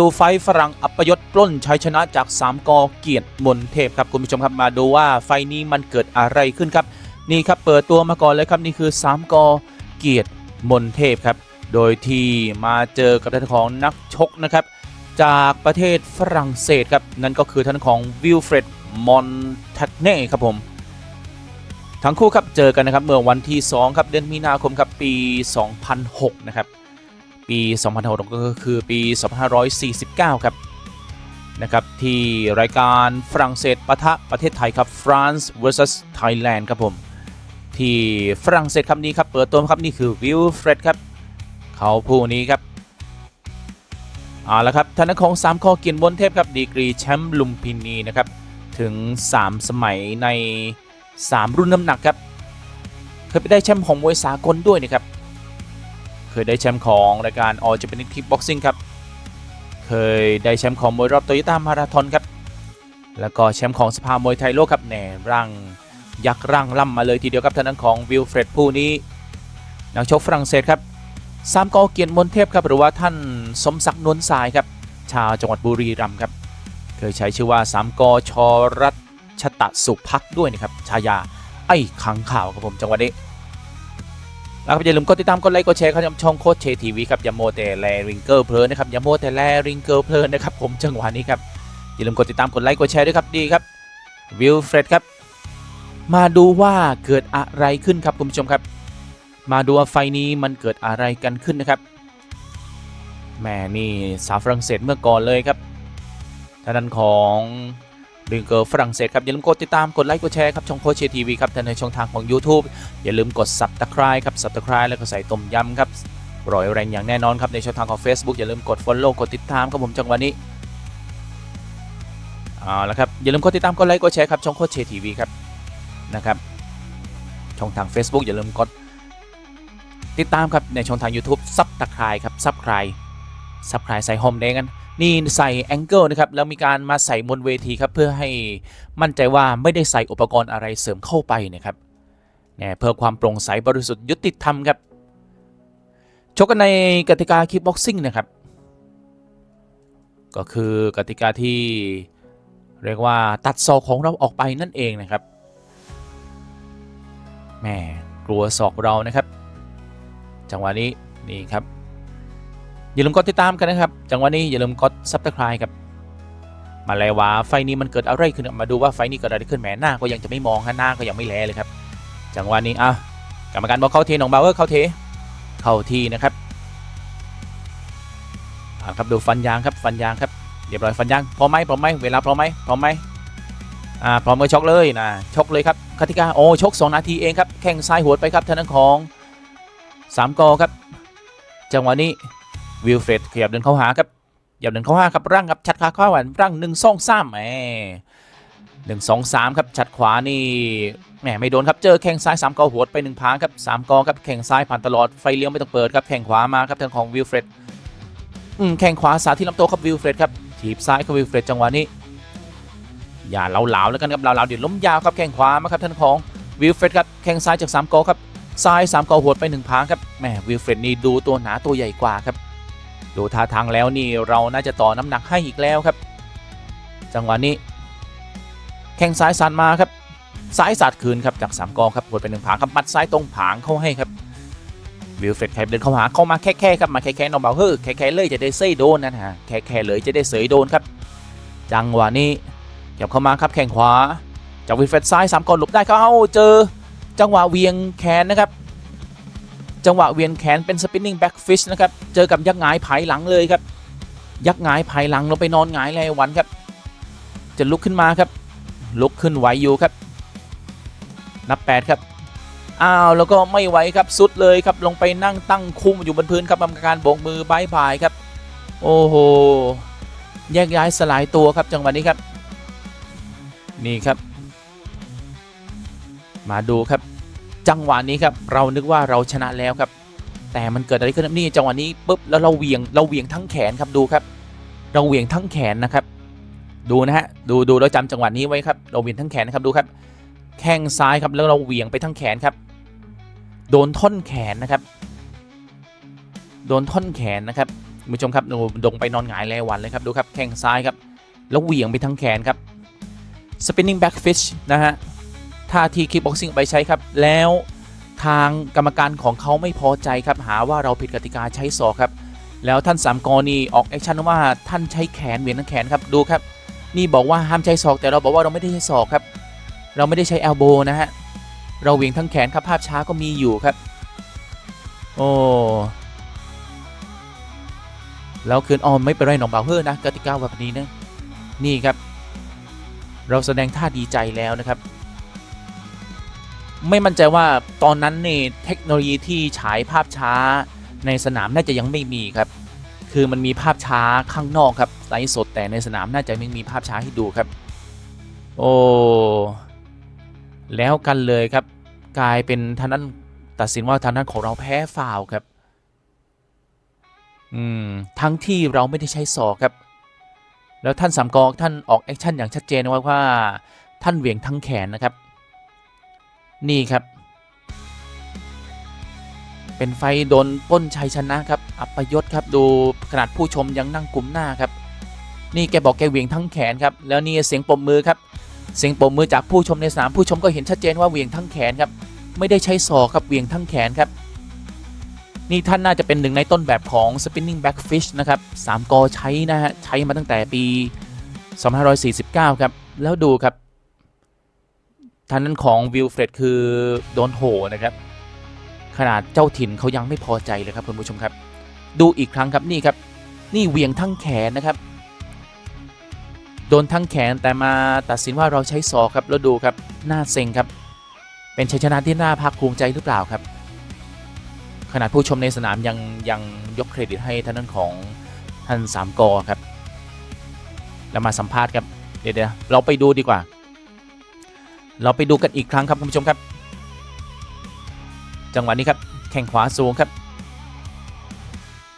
ดูไฟฝรั่งอัปยศปล้นชัยชนะจาก 3 กอเกียรติมนเทพครับคุณผู้ชมครับมาดูว่าไฟนี้มันเกิดอะไรขึ้นครับ นี่ครับเปิดตัวมาก่อนเลยครับนี่คือ 3 กอเกียรติมนเทพครับ โดยที่มาเจอกับท่านของนักชกนะครับ จากประเทศฝรั่งเศสครับนั่นก็คือท่านของวิลเฟรดมอนทักเน่ครับผมทั้งคู่ครับเจอกันนะครับเมื่อวันที่ 2 ครับเดือนมีนาคมครับปี 2006 นะครับ ปี2006 ก็คือปี 2549 ครับนะครับที่รายการฝรั่งเศสปะทะประเทศไทยครับ France vs Thailand ครับผม ที่ฝรั่งเศสครับนี้ครับเปิดตัวครับนี่คือวิลเฟรดครับ เขาผู้นี้ครับเอาละครับท่านของสามข้อเกียรติบนเทพครับดีกรีแชมป์ลุมพินีนะครับถึง 3 สมัยใน 3 รุ่นน้ำหนักครับเคยไปได้แชมป์ของมวยสากลด้วยนะครับ เคยได้แชมป์ของรายการ All Japanese Kickboxing ครับ เคยได้แชมป์ของมวยรอบโตโยต้ามาราธอนครับ แล้วก็แชมป์ของสภามวยไทยโลกครับแหน่ร่างยักษ์ร่างล่ำมาเลยทีเดียวครับทางด้านของวิลเฟรดผู้นี้นักชกฝรั่งเศสครับสามกอเกียรติมนเทพครับหรือว่าท่านสมศักดิ์นวลทรายครับ ชาวจังหวัดบุรีรัมย์ครับ เคยใช้ชื่อว่าสามกอชรัชตะสุพักด้วยนะครับ ชายาไอ้ขังข่าวครับผมจังหวัดนี้ แล้วก็อย่าลืมกดติดตามกดไลค์กดแชร์ครับช่องโคชเชทีวีครับอย่าโมแต่แลริงเกิลเพลินนะครับอย่าโมแต่แลริงเกิลเพลินนะครับผมจังหวะนี้ครับอย่าลืมกดติดตามกดไลค์กดแชร์ด้วยครับดีครับวิลเฟรดครับมาดูว่าเกิดอะไรขึ้นครับคุณผู้ชมครับ มาดูว่าไฟนี้มันเกิดอะไรกันขึ้นนะครับแหม่นี่สาวฝรั่งเศสเมื่อก่อนเลยครับทางด้านของ ริงเกิลฝรั่งเศสครับอย่าลืมกดติดตามกดไลค์กดแชร์ครับช่องโคชเชทีวีครับในช่องทางของ YouTube อย่าลืมกด subscribe ครับ subscribe แล้วก็ใส่ต้มยำครับรอยแรงอย่างแน่นอนครับในช่องทางของ Facebook อย่าลืมกด follow กดติดตามครับผมจังหวะนี้เอาละครับอย่าลืมกดติดตามกดไลค์กดแชร์ครับช่องโคชเชทีวีครับนะครับช่องทาง Facebook อย่าลืมกดติดตามครับในช่องทาง YouTube subscribe ครับ subscribe subscribe ใส่ home เด้งกัน นี่ใส่แองเกิลนะครับ แล้วมีการมาใส่บนเวทีครับเพื่อให้มั่นใจว่าไม่ได้ใส่อุปกรณ์อะไรเสริมเข้าไปนะครับเนี่ยเพื่อความโปร่งใสบริสุทธิ์ยุติธรรมครับชกกันในกติกาคิกบ็อกซิ่งนะครับ ก็คือกติกาที่เรียกว่าตัดศอกของเราออกไปนั่นเองนะครับแหมกลัวศอกเรานะครับ จังหวะนี้นี่ครับ อย่าลืมกดติดตามกันนะครับจังหวะนี้อย่าลืมกดซับสไคร b e ครับมาแล้วว่าไฟนี้มันเกิดอะไรขึ้นมาดูว่าไฟนี้เกิดอะไรขึ้นแหมหน้าก็ยังจะไม่มองฮะหน้าก็ยังไม่แลเลยครับจังหวะนี้อะกรรมการบอกเข้าเทน้องบาวเวอร์เข้าเทเข้าทีนะครับอ่าครับดูฟันยางครับฟันยางครับเรียบร้อยฟันยางพร้อมไหมพร้อมไหมเวลาพร้อมไหมพร้อมไหมอ่าพร้อมก็ชกเลยนะชกเลยครับกติกาโอ้ชก 2 นาทีเองครับแข้งซ้ายหัวดไปครับทางด้านของสามกอครับ จังหวะนี้ วิลเฟรดขยับเดินเข้าหาครับขยับเดินเข้าหาครับร่างครับชัดขาเข้าหวานร่างหนึ่งสองสามแหมหนึ่งสองสามครับชัดขวานี่แหมไม่โดนครับเจอแข้งซ้ายสามกอหัวดไปหนึ่งพางครับสามกอครับแข้งซ้ายผ่านตลอดไฟเลี้ยวไม่ต้องเปิดครับแข้งขวามาครับทางของวิลเฟรดอืมแข้งขวาสาที่ลำตัวครับวิลเฟรดครับถีบซ้ายครับวิลเฟรดจังหวะนี้อย่าเหลาๆแล้วกันครับเหลาๆเดี๋ยวล้มยาวครับแข้งขวามาครับท่านของวิลเฟรดครับแข้งซ้ายจากสามกอครับซ้ายสามกอหัวดไปหนึ่งพางครับแหมวิลเฟรดนี่ดูตัวหนาตัวใหญ่กว่าครับ ดูท่าทางแล้วนี่เราน่าจะต่อน้ำหนักให้อีกแล้วครับ จังหวะนี้ แข้งซ้ายสันมาครับซ้ายสาดคืนครับจากสามกองครับหัวดไปหนึ่งผางครับมัดซ้ายตรงผางเข้าให้ครับวิลเฟรดไคเดินเข้าหาเข้ามาแค่แค่ครับมาแค่แค่นองเบาเฮ้อแค่แค่เลยจะได้เซ่โดนนะฮะแค่แค่เลยจะได้เสยโดนครับ จังหวะนี้เก็บเข้ามาครับแข้งขวาจากวิลเฟรดซ้ายสามกองหลบได้เขาเอาเจอ จังหวะเวียงแขนนะครับ จังหวะเวียนแขนเป็นสปินนิ่งแบ็กฟิชนะครับ เจอกับยักษ์หงายไผหลังเลยครับ ยักษ์หงายไผหลังลงไปนอนหงายเลยวันครับ จะลุกขึ้นมาครับ ลุกขึ้นไหวอยู่ครับ นับ 8 ครับ อ้าวแล้วก็ไม่ไหวครับสุดเลยครับ ลงไปนั่งตั้งคุ้มอยู่บนพื้นครับกรรมการโบกมือบายบายครับ โอ้โห แยกย้ายสลายตัวครับจังหวะนี้ครับ นี่ครับ มาดูครับ จังหวะนี้ครับเรานึกว่าเราชนะแล้วครับ แต่มันเกิดอะไรขึ้นนี่จังหวะนี้ปุ๊บแล้วเราเหวียงเราเหวียงทั้งแขนครับดูครับ เราเหวียงทั้งแขนนะครับ ดูนะฮะดูดูแล้วจำจังหวะนี้ไว้ครับ เราเหวียงทั้งแขนนะครับดูครับ แข้งซ้ายครับแล้วเราเหวียงไปทั้งแขนครับ โดนท่อนแขนนะครับ โดนท่อนแขนนะครับคุณผู้ชมครับดูดงไปนอนหงายแลวันเลยครับดูครับแข้งซ้ายครับ แล้วเหวี่ยงไปทั้งแขนครับ spinning back fish นะฮะ ท่าทีคิกบ็อกซิ่งไปใช้ครับ แล้วทางกรรมการของเขาไม่พอใจครับ หาว่าเราผิดกติกาใช้ศอกครับ แล้วท่านสามกรณีออกแอคชั่นว่าท่านใช้แขนเหวี่ยงทั้งแขนครับดูครับ นี่บอกว่าห้ามใช้ศอกแต่เราบอกว่าเราไม่ได้ใช้ศอกครับ เราไม่ได้ใช้ elbow นะฮะเราเหวี่ยงทั้งแขนครับภาพช้าก็มีอยู่ครับ โอ้แล้วคืนออมไม่เป็นไรหนองเบาเฮ้อนะกติกาแบบนี้นะนี่ครับ เราแสดงท่าดีใจแล้วนะครับ ไม่มั่นใจว่าตอนนั้นนี่เทคโนโลยีที่ฉายภาพช้าในสนามน่าจะยังไม่มีครับ คือมันมีภาพช้าข้างนอกครับไลฟ์สดแต่ในสนามน่าจะไม่มีภาพช้าให้ดูครับ โอ้แล้วกันเลยครับ กลายเป็นทางนั้นตัดสินว่าทางนั้นของเราแพ้ฟาวครับ อืมทั้งที่เราไม่ได้ใช้ศอกครับ แล้วท่านสามกอกท่านออกแอคชั่นอย่างชัดเจนว่าว่าท่านเหวี่ยงทั้งแขนนะครับ นี่ครับ เป็นไฟโดนป้นชัยชนะครับ อัปยศครับดูขนาดผู้ชมยังนั่งกลุ่มหน้าครับ นี่แกบอกแกเหวี่ยงทั้งแขนครับ แล้วนี่เสียงปรบมือครับ เสียงปรบมือจากผู้ชมในสนามผู้ชมก็เห็นชัดเจนว่าเหวี่ยงทั้งแขนครับ ไม่ได้ใช้ศอกครับเหวี่ยงทั้งแขนครับ นี่ท่านน่าจะเป็นหนึ่งในต้นแบบของ spinning back fish นะครับสามกอใช้นะฮะใช้มาตั้งแต่ปี 2549 ครับ แล้วดูครับ ทานนั้นของวิลเฟรดคือโดนโหนะครับ ขนาดเจ้าถิ่นเขายังไม่พอใจเลยครับคุณผู้ชมครับ ดูอีกครั้งครับนี่ครับ นี่เหวี่ยงทั้งแขนนะครับ โดนทั้งแขนแต่มาตัดสินว่าเราใช้ศอกครับแล้วดูครับหน้าเซ็งครับ เป็นชัยชนะที่น่าภาคภูมิใจหรือเปล่าครับ ขนาดผู้ชมในสนามยังยังยกเครดิตให้ท่านนั้นของท่านสามกอครับ แล้วมาสัมภาษณ์ครับเดี๋ยวเราไปดูดีกว่า เราไปดูกันอีกครั้งครับคุณผู้ชมครับ จังหวะนี้ครับแข่งขวาสูงครับ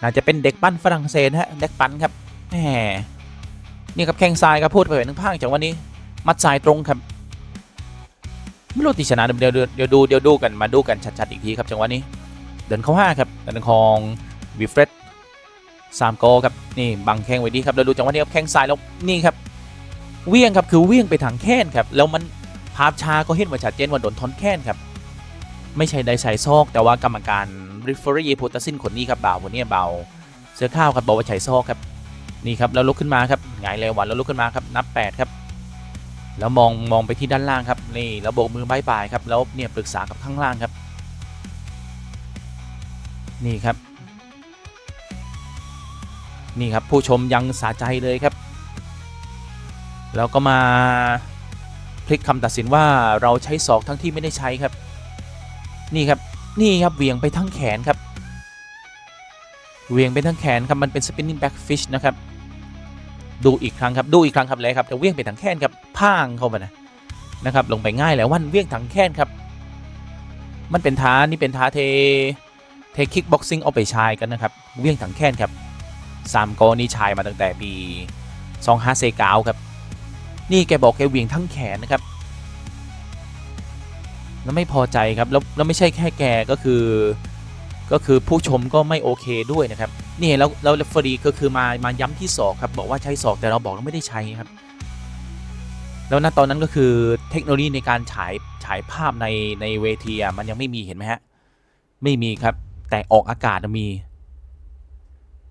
น่าจะเป็นเด็กปั้นฝรั่งเศสฮะเด็กปั้นครับแหมนี่ครับแข้งซ้ายครับพูดไปหนึ่งภาคจังหวะนี้ มัดซ้ายตรงครับไม่รู้ติชนะเดี๋ยวเดี๋ยวดูเดี๋ยวดูกันมาดูกันชัดๆอีกทีครับจังหวะนี้ เดินเข้าห้าครับเดินของวิฟเฟรดสามโกครับนี่บังแข้งไว้ดีครับแล้วดูจังหวะนี้ครับแข้งซ้ายแล้วนี่ครับเวียงครับคือเวียงไปทางแข้นครับแล้วมัน ภาพช้าก็เห็นว่าชัดเจนว่าโดนทอนแข้นครับ ไม่ใช่ได้ใส่ซอก แต่ว่ากรรมการริฟเฟอรี่พูตัสินคนนี้ครับเบาคนนี้เบาเสื้อข้าวครับบอกว่าใส่ซอกครับนี่ครับแล้วลุกขึ้นมาครับหงายเลยวันแล้วลุกขึ้นมาครับนับ 8 ครับ แล้วมองมองไปที่ด้านล่างครับนี่แล้วโบกมือบายบายครับแล้วเนี่ยปรึกษากับข้างล่างครับ นี่ครับ นี่ครับผู้ชมยังสาใจเลยครับ แล้วก็มา พลิกคำตัดสินว่าเราใช้ศอกทั้งที่ไม่ได้ใช้ครับ นี่ครับนี่ครับเวียงไปทั้งแขนครับเวียงไปทั้งแขนครับมันเป็น spinning back fish นะครับดูอีกครั้งครับดูอีกครั้งครับเลยครับแต่เวียงไปทั้งแขนครับพ่างเข้ามานะนะครับลงไปง่ายแล้ววันเวียงทั้งแขนครับ มันเป็นท้านี่เป็นท้าเทเทคิกบ็อกซิ่งเอาไปชายกันนะครับเวียงถังแค้นครับสามกอนี่ชายมาตั้งแต่ปี2 5เซกาวครับนี่แกบอกแกเวียงทั้งแขนนะครับ แล้วไม่พอใจครับแล้วแล้วไม่ใช่แค่แกก็คือ ก็คือผู้ชมก็ไม่โอเคด้วยนะครับนี่แล้วแล้วเฟรีก็คือมามาย้ำที่ศอกครับบอกว่าใช้ศอกแต่เราบอกเราไม่ได้ใช้ครับ แล้วณตอนนั้นก็คือเทคโนโลยีในการฉายฉายภาพในในเวทีอะมันยังไม่มีเห็นไหมฮะไม่มีครับ แต่ออกอากาศมี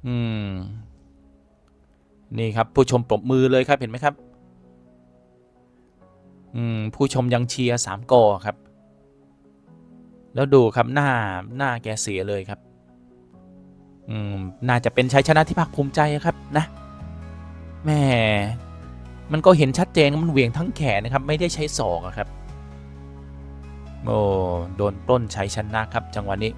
อืม นี่ครับ ผู้ชมปรบมือเลยครับเห็นไหมครับ อืม ผู้ชมยังเชียร์สามกอครับ แล้วดูครับหน้าหน้าแกเสียเลยครับ อืมน่าจะเป็นชัยชนะที่ภาคภูมิใจครับนะแม่มันก็เห็นชัดเจนมันเหวี่ยงทั้งแขนนะครับ ไม่ได้ใช้ศอกครับโอ้โดนปล้นชัยชนะครับจังหวะนี้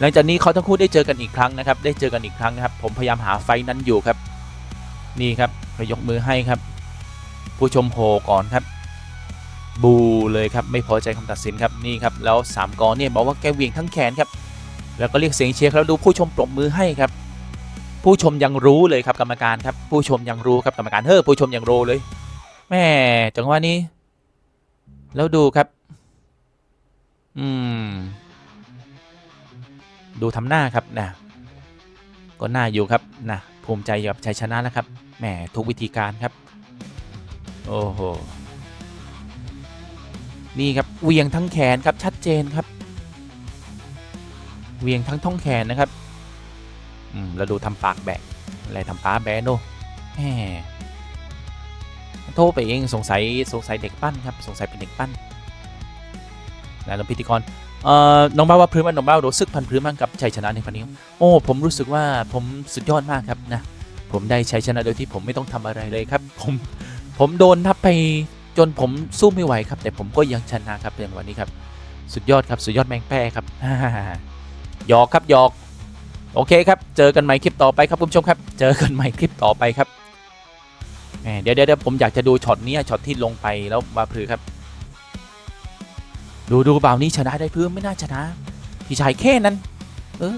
หลังจากนี้เขาทั้งคู่ได้เจอกันอีกครั้งนะครับ ได้เจอกันอีกครั้งนะครับ ผมพยายามหาไฟนั้นอยู่ครับ นี่ครับไปยกมือให้ครับ ผู้ชมโหก่อนครับ บูเลยครับไม่พอใจคำตัดสินครับนี่ครับแล้วสามกอเนี่ยบอกว่าแกเวี่ยงทั้งแขนครับแล้วก็เรียกเสียงเชียร์ครับแล้วดูผู้ชมปรบมือให้ครับ ผู้ชมยังรู้เลยครับกรรมการครับ ผู้ชมยังรู้ครับกรรมการเฮ้อผู้ชมยังรู้เลยแม่จังหวะนี้ แล้วดูครับ อืม ดูทำหน้าครับนะก็น่าอยู่ครับนะภูมิใจกับชัยชนะนะครับแหมทุกวิธีการครับ โอ้โห นี่ครับเวียงทั้งแขนครับชัดเจนครับ เวียงทั้งท้องแขนนะครับอืมแล้วดูทำปากแบะอะไรทำปาแบะโนแหมโทษไปเองสงสัยสงสัยเด็กปั้นครับสงสัยเป็นเด็กปั้นแล้วพิธีกรเอ่อน้องบ้าว่าพื้นมันน้องบ้ารู้สึกพันพื้นมากกับชัยชนะในครั้งนี้ โอ้ผมรู้สึกว่าผมสุดยอดมากครับนะผมได้ชัยชนะโดยที่ผมไม่ต้องทำอะไรเลยครับ ผมผมโดนทับไป จนผมสู้ไม่ไหวครับ แต่ผมก็ยังชนะครับอย่างวันนี้ครับ สุดยอดครับสุดยอดแมงแป้ครับหยอกครับหยอก โอเคครับ เจอกันใหม่คลิปต่อไปครับคุณผู้ชมครับ เจอกันใหม่คลิปต่อไปครับแหมเดี๋ยวเดี๋ยวผมอยากจะดูช็อตนี้ช็อตที่ลงไปแล้วมาพลือครับ ดูดูเบานี้ชนะได้เพื่อไม่น่าชนะ พี่ชายแค่นั้น เออ